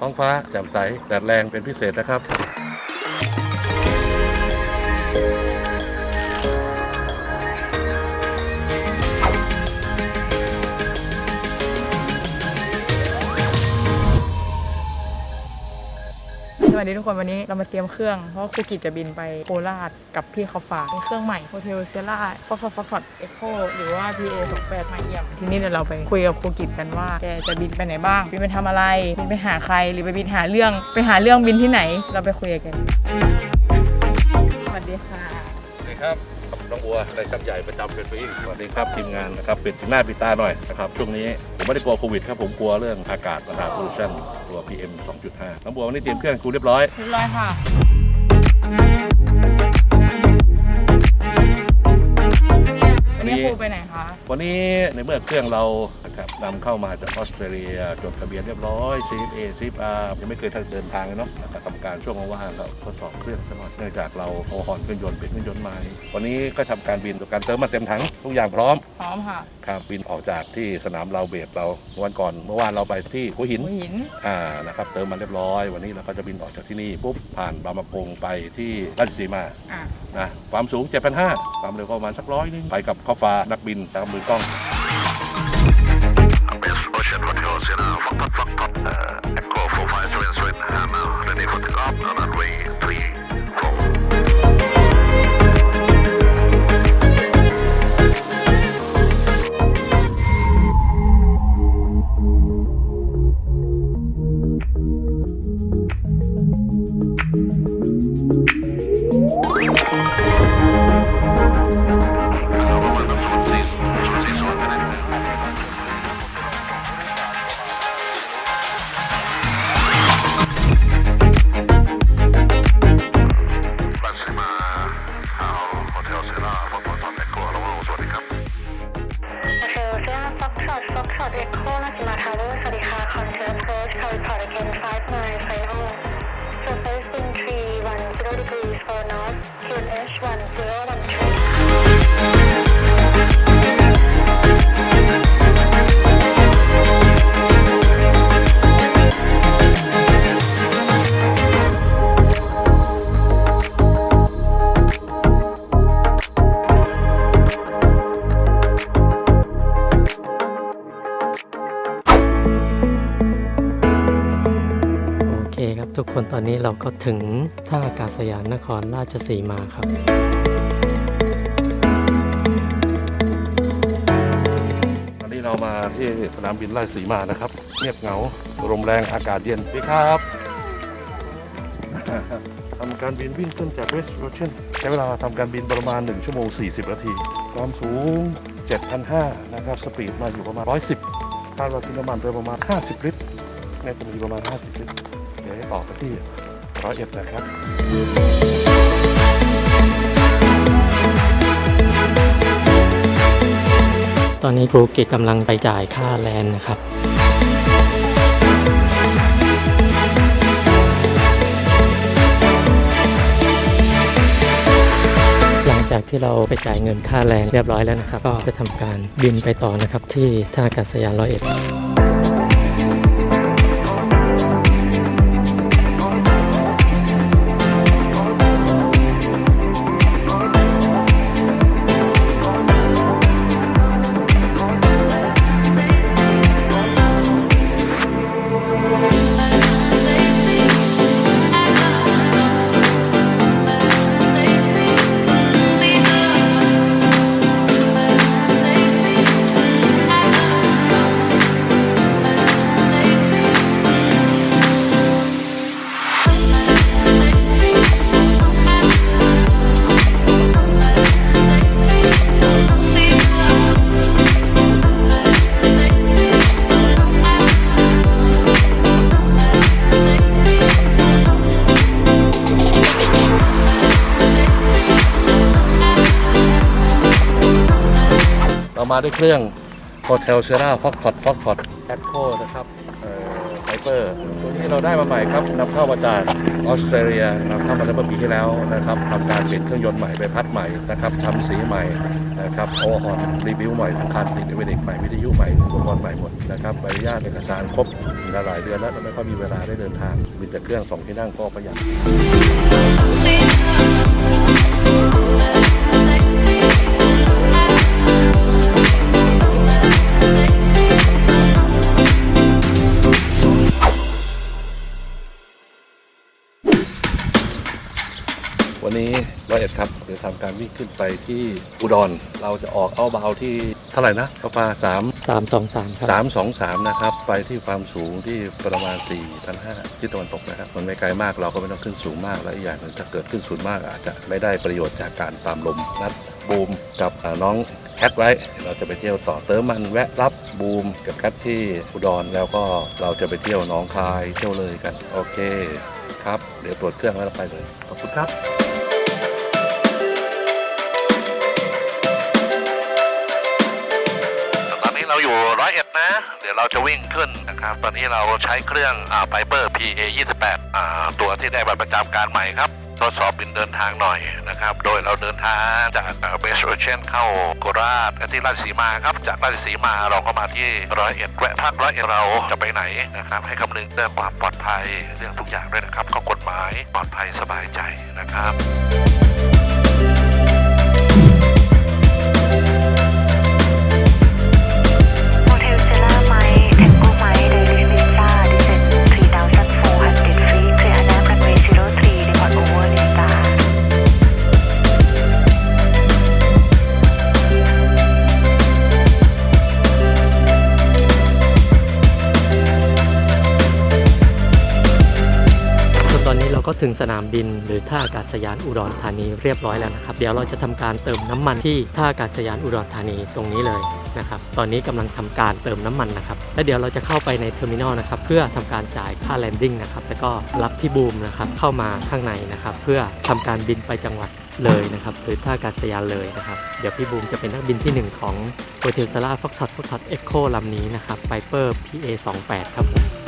ท้องฟ้าแจ่มใสแดดแรงเป็นพิเศษนะครับ วัสดีทุกคนวันนี้เรามาเตรียมเครื่อง เพราะว่าครูกิจจะบินไปโคราชกับพี่เขาฝากเป็นเครื่องใหม่โฮเทลเซล่าฟอสฟอสเอ็กโคหรือว่า PA 28มาเยี่ยมทีนี้เดี๋ยวเราไปคุยกับครูกิจกันว่าแกจะบินไปไหนบ้างบินไปทำอะไรบินไปหาใครหรือไปบินหาเรื่อง ไปหาเรื่องบินที่ไหน เราไปคุยกันสวัสดีค่ะสวัสดีครับ น้องบัวในชักใหญ่ประจำเป็นปีสวัสดีครับทีมงานนะครับปิดหน้าปิดตาหน่อยนะครับช่วงนี้ผมไม่ได้กลัวโควิดครับผมกลัวเรื่องอากาศนะครับ pollution ตัว PM 2.5 น้องบัววันนี้เตรียมเครื่องครูเรียบร้อยเรียบร้อยค่ะวัวันนนี้นี้ครูไปไหนคะวันนี้ในเมื่อเครื่องเรา นะครับนำเข้ามาจากออสเตรเลียจดทะเบียนเรียบร้อย CFA CFR ยังไม่เคยเดินทางเลยเนาะนะครับทำการช่วงว่างๆก็ทดสอบเครื่องสักหน่อยเนื่องจากเราโอฮอนเครื่องยนต์เป็นเครื่องยนต์ใหม่วันนี้ก็ทำการบินโดยการเติมมาเต็มถังทุกอย่างพร้อมพร้อมค่ะครับบินออกจากที่สนามเราเบสเราวันก่อนเมื่อวานเราไปที่หัวหินหัวหินอ่านะครับเติมมาเรียบร้อย วันนี้เราก็จะบินออกจากที่นี่ปุ๊บผ่านบางมะกงไปที่ราชสีมาอะนะความสูง7,500ความเร็วก็ประมาณสักร้อยนึงไปกับข้าวฟ้านักบินตามมือกล้อง Bez 8 odwiozę Echo for 5 คนตอนนี้เราก็ถึงท่าอากาศยานนครราชสีมาครับวันนี้เรามาที่สนามบินราชสีมานะครับ เงียบเหงาลมแรงอากาศเย็นดีครับทำการบินวิ่งขึ้นจากเวสต์โรเชนใช้เวลาทำการบินประมาณ 1 ชั่วโมง 40 นาที ความสูง 7,500 นะครับ สปีดมาอยู่ประมาณ 110คาดว่ากินน้ำมันไปประมาณ 50 ลิตรน่าจะมีประมาณ 50 ลิตร ดี๋ยวให้ต่อไปที่ร้อยเอ็ดนะครับตอนนี้ภูเก็ตกำลังไปจ่ายค่าแลนนะครับ หลังจากที่เราไปจ่ายเงินค่าแรงเรียบร้อยแล้วนะครับ ก็จะทำการบินไปต่อนะครับที่ท่าอากาศยานร้อยเอ็ด มาด้วยเครื่อง Hotel Sierra Foxtrot Foxtrot Echo นะครับไฟเปอร์ตัวนี้เราได้มาใหม่ครับนำเข้ามาจากออสเตรเลียนำเข้ามาเมื่อปีที่แล้วนะครับทำการเปลี่ยนเครื่องยนต์ใหม่ใบพัดใหม่นะครับทำสีใหม่นะครับโอเวอร์ฮอนรีวิวใหม่ทั้งคันติดเอเวอเรกใหม่วิทยุใหม่อุปกรณ์ใหม่หมดนะครับใบอนุญาตเอกสารครบมีหลายเดือนแล้วแต่ไม่ค่อยมีเวลาได้เดินทาง มีแต่เครื่องสองที่นั่งก็ประหยัด ร้อยเอ็ดครับเดี๋ยวทำการวิ่งขึ้นไปที่อุดร เราจะออกเอาเบาที่เท่าไหร่นะกาแฟสาม323ครับสามสองสามนะครับ ไปที่ความสูงที่ประมาณ4ี่พันห้าที่ตะวันตกนะครับ มันไม่ไกลมากเราก็ไม่ต้องขึ้นสูงมาก และอีกอย่างหนึ่งถ้าเกิดขึ้นสูงมากอาจจะไม่ได้ประโยชน์จากการตามลมนัดบูมกับอ่าน้องแคทไว้เราจะไปเที่ยวต่อเติมมันแวะรับบูมกับแคทที่อุดรแล้วก็เราจะไปเที่ยวหน้องคายเที่ยวเลยกัน โอเคครับ เดี๋ยวตรวจเครื่องแล้วเราไปเลย ขอบคุณครับ อยู่ร้อยเอ็ดนะ เดี๋ยวเราจะวิ่งขึ้นนะครับ ตอนนี้เราใช้เครื่องอ่าไ i เ e r PA 28อ่าตัวที่ได้บัตรประจำการใหม่ครับทดสอบบินเดินทางหน่อยนะครับ โดยเราเดินทางจากเบสโอเชนเข้าโคราชที่ราชสีมาครับ จากราชสีมาเราก็มาที่ร้อยเอ็ดแวะพักร้อยเอ็ดเราจะไปไหนนะครับ ให้คำนึงเรื่องความปลอดภัยเรื่องทุกอย่างด้วยนะครับข้อกฎหมายปลอดภัยสบายใจนะครับ ถึงสนามบิน หรือท่าอากาศยานอุดรธานีเรียบร้อยแล้วนะครับ เดี๋ยวเราจะทำการเติมน้ำมันที่ท่าอากาศยานอุดรธานีตรงนี้เลยนะครับตอนนี้กำลังทำการเติมน้ำมันนะครับและเดี๋ยวเราจะเข้าไปในเทอร์มินอลนะครับเพื่อทำการจ่ายค่าแลนดิ้งนะครับแล้วก็รับพี่บูมนะครับเข้ามาข้างในนะครับเพื่อทำการบินไปจังหวัดเลยนะครับหรือท่าอากาศยานเลยนะครับ เดี๋ยวพี่บูมจะเป็นนักบินที่หนึ่งของโฮเทลซาร่าฟ็อกท็อตฟ็อกท็อตเอ็กโคลำนี้นะครับไ i เปอร์ PA 28 ครับผม